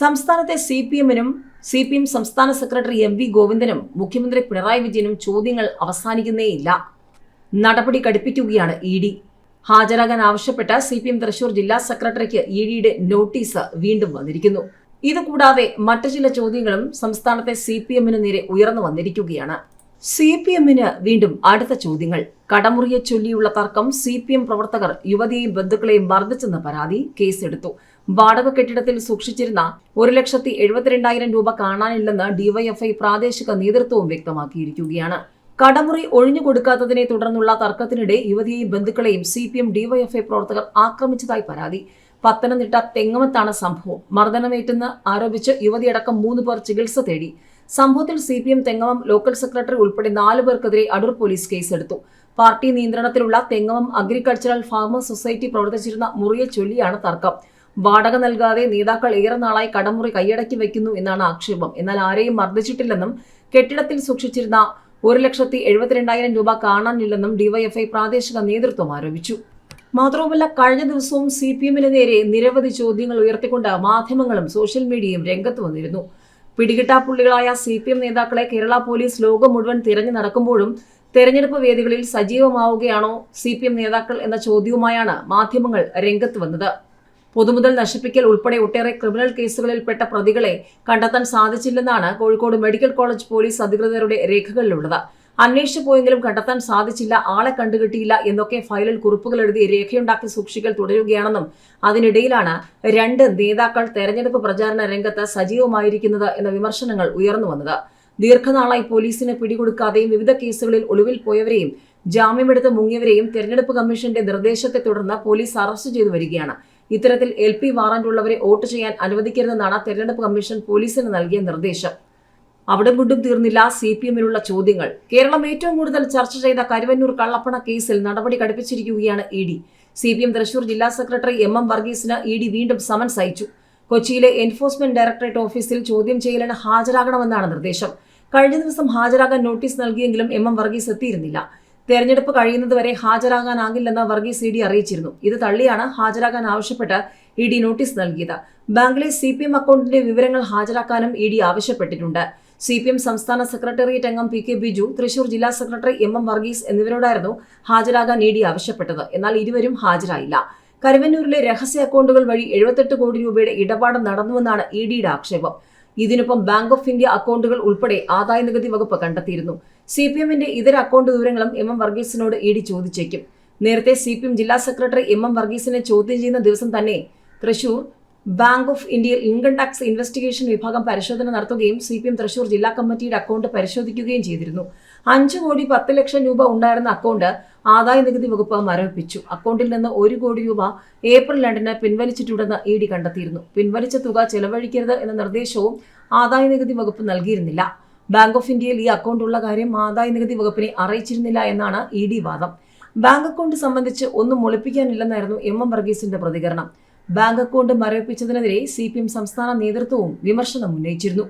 സംസ്ഥാനത്തെ C P എമ്മിനും C P M സംസ്ഥാന സെക്രട്ടറി എം വി ഗോവിന്ദനും മുഖ്യമന്ത്രി പിണറായി വിജയനും ചോദ്യങ്ങൾ അവസാനിക്കുന്നേയില്ല. നടപടി കടുപ്പിക്കുകയാണ് ഇ ഡി. ഹാജരാകാൻ ആവശ്യപ്പെട്ട സി പി എം തൃശൂർ ജില്ലാ സെക്രട്ടറിക്ക് ഇ ഡിയുടെ നോട്ടീസ് വീണ്ടും വന്നിരിക്കുന്നു. ഇതുകൂടാതെ മറ്റു ചില ചോദ്യങ്ങളും സംസ്ഥാനത്തെ സി പി എമ്മിന് നേരെ ഉയർന്നു വന്നിരിക്കുകയാണ്. സി പി എമ്മിന് വീണ്ടും അടുത്ത ചോദ്യങ്ങൾ. കടമുറിയെ ചൊല്ലിയുള്ള തർക്കം സി പി എം പ്രവർത്തകർ യുവതിയെയും ബന്ധുക്കളെയും മർദ്ദിച്ചെന്ന പരാതി കേസെടുത്തു. വാടക കെട്ടിടത്തിൽ സൂക്ഷിച്ചിരുന്ന ഒരു ലക്ഷത്തി എഴുപത്തിരണ്ടായിരം രൂപ കാണാനില്ലെന്ന് ഡിവൈഎഫ്ഐ പ്രാദേശിക നേതൃത്വവും വ്യക്തമാക്കിയിരിക്കുകയാണ്. കടമുറി ഒഴിഞ്ഞുകൊടുക്കാത്തതിനെ തുടർന്നുള്ള തർക്കത്തിനിടെ യുവതിയെയും ബന്ധുക്കളെയും സി പി എം ഡിവൈഎഫ്ഐ പ്രവർത്തകർ ആക്രമിച്ചതായി പരാതി. പത്തനംതിട്ട തെങ്ങമത്താണ് സംഭവം. മർദ്ദനമേറ്റെന്ന് ആരോപിച്ച് യുവതിയടക്കം മൂന്ന് പേർ ചികിത്സ തേടി. സംഭവത്തിൽ C P M Thengamam local secretary ഉൾപ്പെടെ നാല് പേർക്കെതിരെ അടൂർ പോലീസ് കേസെടുത്തു. പാർട്ടി നിയന്ത്രണത്തിലുള്ള തെങ്ങമം അഗ്രികൾച്ചറൽ ഫാമേഴ്സ് സൊസൈറ്റി പ്രവർത്തിച്ചിരുന്ന മുറിയെ ചൊല്ലിയാണ് തർക്കം. വാടക നൽകാതെ നേതാക്കൾ ഏറെ നാളായി കടമുറി കൈയടക്കി വയ്ക്കുന്നു എന്നാണ് ആക്ഷേപം. എന്നാൽ ആരെയും മർദ്ദിച്ചിട്ടില്ലെന്നും കെട്ടിടത്തിൽ സൂക്ഷിച്ചിരുന്ന ഒരു ലക്ഷത്തി എഴുപത്തിരണ്ടായിരം രൂപ കാണാനില്ലെന്നും ഡിവൈഎഫ്ഐ പ്രാദേശിക നേതൃത്വം ആരോപിച്ചു. മാത്രവുമല്ല കഴിഞ്ഞ ദിവസവും സി പി എമ്മിന് നേരെ നിരവധി ചോദ്യങ്ങൾ ഉയർത്തിക്കൊണ്ട് മാധ്യമങ്ങളും സോഷ്യൽ മീഡിയയും രംഗത്ത് വന്നിരുന്നു. പിടികിട്ടാപ്പുള്ളികളായ സി പി എം നേതാക്കളെ കേരള പോലീസ് ലോകം മുഴുവൻ തിരഞ്ഞു നടക്കുമ്പോഴും തെരഞ്ഞെടുപ്പ് വേദികളിൽ സജീവമാവുകയാണോ സി പി എം നേതാക്കൾ എന്ന ചോദ്യവുമായാണ് മാധ്യമങ്ങൾ രംഗത്ത് വന്നത്. പൊതുമുതൽ നശിപ്പിക്കൽ ഉൾപ്പെടെ ഒട്ടേറെ ക്രിമിനൽ കേസുകളിൽപ്പെട്ട പ്രതികളെ കണ്ടെത്താൻ സാധിച്ചില്ലെന്നാണ് കോഴിക്കോട് മെഡിക്കൽ കോളേജ് പോലീസ് അധികൃതരുടെ രേഖകളിലുള്ളത്. അന്വേഷിച്ചു പോയെങ്കിലും കണ്ടെത്താൻ സാധിച്ചില്ല ആളെ കണ്ടുകിട്ടിയില്ല എന്നൊക്കെ ഫയലിൽ കുറിപ്പുകൾ എഴുതി രേഖയുണ്ടാക്കി സൂക്ഷിക്കൽ തുടരുകയാണെന്നും അതിനിടയിലാണ് രണ്ട് നേതാക്കൾ തെരഞ്ഞെടുപ്പ് പ്രചാരണ രംഗത്ത് സജീവമായിരിക്കുന്നത് എന്ന വിമർശനങ്ങൾ ഉയർന്നു വന്നത്. ദീർഘനാളായി പോലീസിന് പിടികൊടുക്കാതെയും വിവിധ കേസുകളിൽ ഒളിവിൽ പോയവരെയും ജാമ്യമെടുത്ത് മുങ്ങിയവരെയും തെരഞ്ഞെടുപ്പ് കമ്മീഷന്റെ നിർദ്ദേശത്തെ തുടർന്ന് പോലീസ് അറസ്റ്റ് ചെയ്തു വരികയാണ്. ഇത്തരത്തിൽ എൽ പി വാറന്റ് ഉള്ളവരെ വോട്ട് ചെയ്യാൻ അനുവദിക്കരുതെന്നാണ് തെരഞ്ഞെടുപ്പ് കമ്മീഷൻ പോലീസിന് നൽകിയ നിർദ്ദേശം. അവിടെ കൊണ്ടും തീർന്നില്ല സി പി എമ്മിനുള്ള ചോദ്യങ്ങൾ. കേരളം ഏറ്റവും കൂടുതൽ ചർച്ച ചെയ്ത കരുവന്നൂർ കള്ളപ്പണ കേസിൽ നടപടി കടുപ്പിച്ചിരിക്കുകയാണ് E D. C P M Thrissur ജില്ലാ സെക്രട്ടറി എം എം വർഗീസിന് ഇ ഡി വീണ്ടും സമൻസ് അയച്ചു. കൊച്ചിയിലെ എൻഫോഴ്സ്മെന്റ് ഡയറക്ടറേറ്റ് ഓഫീസിൽ ചോദ്യം ചെയ്യലിന് ഹാജരാകണമെന്നാണ് നിർദ്ദേശം. കഴിഞ്ഞ ദിവസം ഹാജരാകാൻ നോട്ടീസ് നൽകിയെങ്കിലും എം എം വർഗീസ് എത്തിയിരുന്നില്ല. തെരഞ്ഞെടുപ്പ് കഴിയുന്നതുവരെ ഹാജരാകാനാകില്ലെന്ന് വർഗീസ് ഇ ഡി അറിയിച്ചിരുന്നു. ഇത് തള്ളിയാണ് ഹാജരാകാൻ ആവശ്യപ്പെട്ട് ഇ ഡി നോട്ടീസ് നൽകിയത്. ബാങ്കിലെ സി പി എം അക്കൗണ്ടിന്റെ വിവരങ്ങൾ ഹാജരാക്കാനും ഇ ഡി ആവശ്യപ്പെട്ടിട്ടുണ്ട്. സി പി എം സംസ്ഥാന സെക്രട്ടേറിയറ്റ് അംഗം പി കെ ബിജു തൃശൂർ ജില്ലാ സെക്രട്ടറി എം എം വർഗീസ് എന്നിവരോടായിരുന്നു ഹാജരാകാൻ ഇ ഡി ആവശ്യപ്പെട്ടത്. എന്നാൽ ഇരുവരും ഹാജരായില്ല. കരുവന്നൂരിലെ രഹസ്യ അക്കൗണ്ടുകൾ വഴി എഴുപത്തെട്ട് കോടി രൂപയുടെ ഇടപാട് നടന്നുവെന്നാണ് ഇ ഡിയുടെ ആക്ഷേപം. ഇതിനൊപ്പം ബാങ്ക് ഓഫ് ഇന്ത്യ അക്കൗണ്ടുകൾ ഉൾപ്പെടെ ആദായ നികുതി വകുപ്പ് കണ്ടെത്തിയിരുന്നു. സി പി എമ്മിന്റെ ഇതര അക്കൗണ്ട് വിവരങ്ങളും എം എം വർഗീസിനോട് ഇ ഡി ചോദിച്ചേക്കും. നേരത്തെ സി പി എം ജില്ലാ സെക്രട്ടറി എം എം വർഗീസിനെ ചോദ്യം ചെയ്യുന്ന ദിവസം തന്നെ തൃശൂർ ബാങ്ക് ഓഫ് ഇന്ത്യയിൽ ഇൻകം ടാക്സ് ഇൻവെസ്റ്റിഗേഷൻ വിഭാഗം പരിശോധന നടത്തുകയും സി പി എം തൃശൂർ ജില്ലാ കമ്മിറ്റിയുടെ അക്കൗണ്ട് പരിശോധിക്കുകയും ചെയ്തിരുന്നു. അഞ്ചു കോടി പത്ത് ലക്ഷം രൂപ ഉണ്ടായിരുന്ന അക്കൗണ്ട് ആദായ നികുതി വകുപ്പ് മരവിപ്പിച്ചു. അക്കൗണ്ടിൽ നിന്ന് ഒരു കോടി രൂപ ഏപ്രിൽ രണ്ടിന് പിൻവലിച്ചിട്ടുണ്ടെന്ന് ഇ ഡി കണ്ടെത്തിയിരുന്നു. പിൻവലിച്ച തുക ചെലവഴിക്കരുത് എന്ന നിർദ്ദേശവും ആദായ നികുതി വകുപ്പ് നൽകിയിരുന്നില്ല. ബാങ്ക് ഓഫ് ഇന്ത്യയിൽ ഈ അക്കൗണ്ട് ഉള്ള കാര്യം ആദായ നികുതി വകുപ്പിനെ അറിയിച്ചിരുന്നില്ല എന്നാണ് ഇ ഡി വാദം. ബാങ്ക് അക്കൗണ്ട് സംബന്ധിച്ച് ഒന്നും ഒളിപ്പിക്കാനില്ലെന്നായിരുന്നു എം എം വർഗീസിന്റെ പ്രതികരണം. ബാങ്ക് അക്കൗണ്ട് മരവിപ്പിച്ചതിനെതിരെ സി സംസ്ഥാന നേതൃത്വവും വിമർശനം ഉന്നയിച്ചിരുന്നു